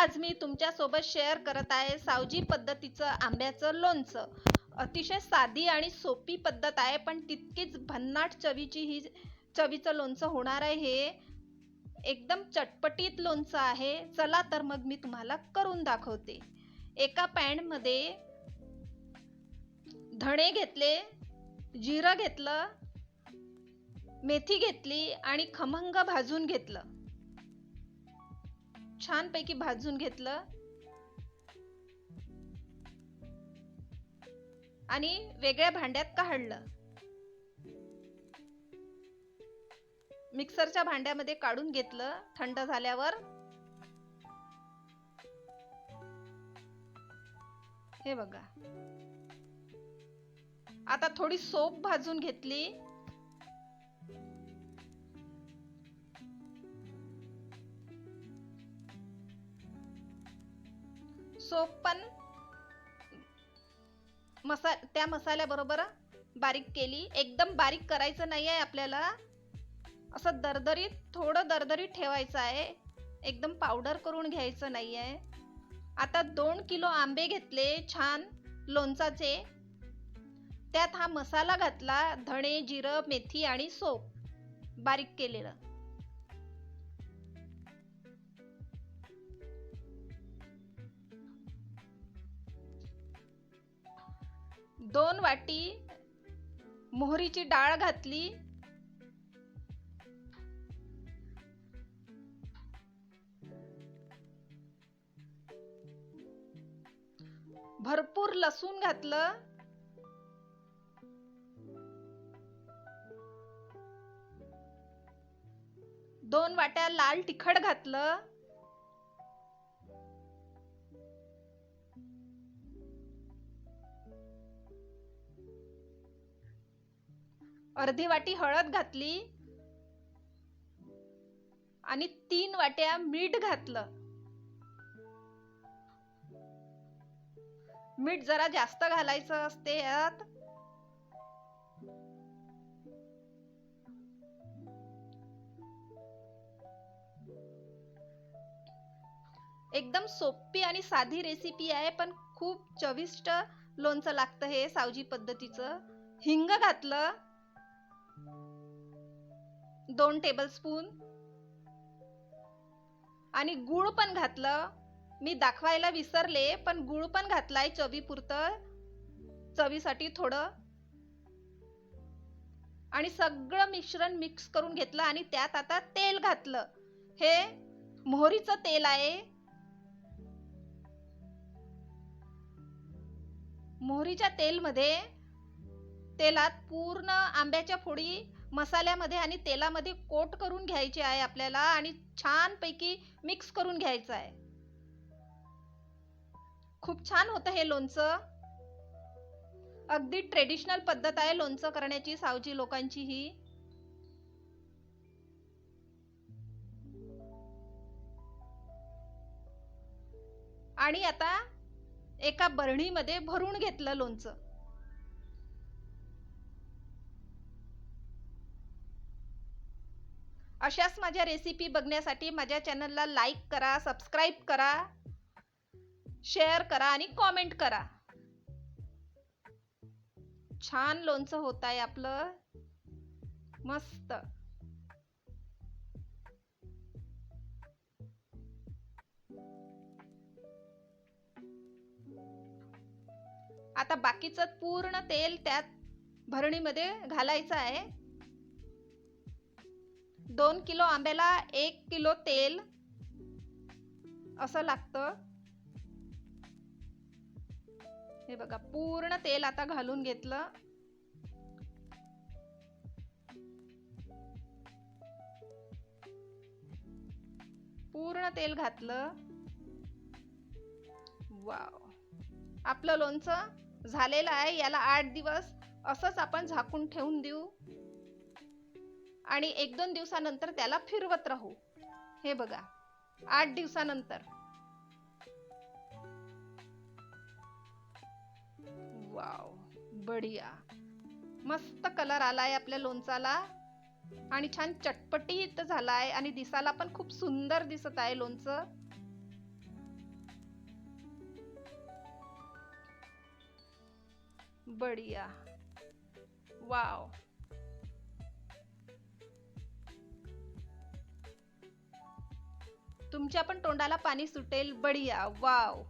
आज मी तुमच्यासोबत शेअर करत आहे सावजी पद्धतीचं आंब्याचं लोणचं. अतिशय साधी आणि सोपी पद्धत आहे पण तितकीच भन्नाट चवीची ही चवीचं लोणचं होणार आहे. हे एकदम चटपटीत लोणचं आहे. चला तर मग मी तुम्हाला करून दाखवते. एका पॅनमध्ये धणे घेतले जिरं घेतलं मेथी घेतली आणि खमंग भाजून घेतलं. छानपैकी भाजून घेतलं. आणि वेगळ्या भांड्यात काढलं. मिक्सरच्या भांड्यामध्ये काढून घेतलं थंड झाल्यावर. हे बघा. आता थोडी सोप भाजून घेतली. सोप पण मसा त्या मसाल्याबरोबर बारीक केली. एकदम बारीक करायचं नाही आहे आपल्याला. असं दरदरीत थोडं दरदरीत ठेवायचं आहे. एकदम पावडर करून घ्यायचं नाही आहे आता दोन किलो आंबे घेतले छान लोणचाचे. त्यात हा मसाला घातला धणे जिरं मेथी आणि सोप. बारीक केलेलं. दोन वाटी मोहरीची डाळ घातली. भरपूर लसूण घातलं. दोन वाट्या लाल तिखट घातलं. अर्धी वाटी हळद घातली आणि तीन वाट्या मीठ घातलं. मीठ जरा जास्त घालायचं असते यात. एकदम सोपी आणि साधी रेसिपी आहे पण खूप चविष्ट लोणचं लागतं हे सावजी पद्धतीचं. हिंग घातलं. दोन टेबलस्पून आणि गुळ पण घातलं. मी दाखवायला विसरले पण गुळ पण घातलाय चवीपुरतं. चवीसाठी थोडं. आणि सगळं मिश्रण मिक्स करून घेतलं आणि त्यात आता तेल घातलं. हे मोहरीचं तेल आहे. मोहरीच्या तेलमध्ये तेलात पूर्ण आंब्याच्या फोडी मसाल्यामध्ये आणि तेलामध्ये कोट करून घ्यायची आहे आपल्याला आणि छानपैकी मिक्स करून घ्यायचं आहे. खूप छान होतं हे लोणचं. अगदी ट्रेडिशनल पद्धत आहे लोणचं करण्याची सावजी लोकांची ही. आणि आता एका बरणीमध्ये भरून घेतलं लोणचं. अशाच माझ्या रेसिपी बघण्यासाठी माझ्या चॅनलला लाईक करा सबस्क्राईब करा शेअर करा आणि कॉमेंट करा. छान लोणचं होत आहे आपलं. मस्त. आता बाकीचं पूर्ण तेल त्यात भरणीमध्ये घालायचं आहे. दोन किलो आंब्याला एक किलो तेल असं लागतं. हे बघा पूर्ण तेल आता घालून घेतलं. पूर्ण तेल घातलं. वाव. आपलं लोणचं झालेलं आहे याला आठ दिवस असंच आपण झाकून ठेवून देऊ. आणि एक दोन दिवसानंतर त्याला फिरवत राहू. हे बघा आठ दिवसानंतर. वाव बढिया. मस्त कलर आलाय आपल्या लोणचाला. आणि छान चटपटी चटपटीत झालाय आणि दिसायला पण खूप सुंदर दिसत आहे लोणचं. बढिया. वाव. तुमच्या पण तोंडाला पाणी सुटेल बढिया वाव.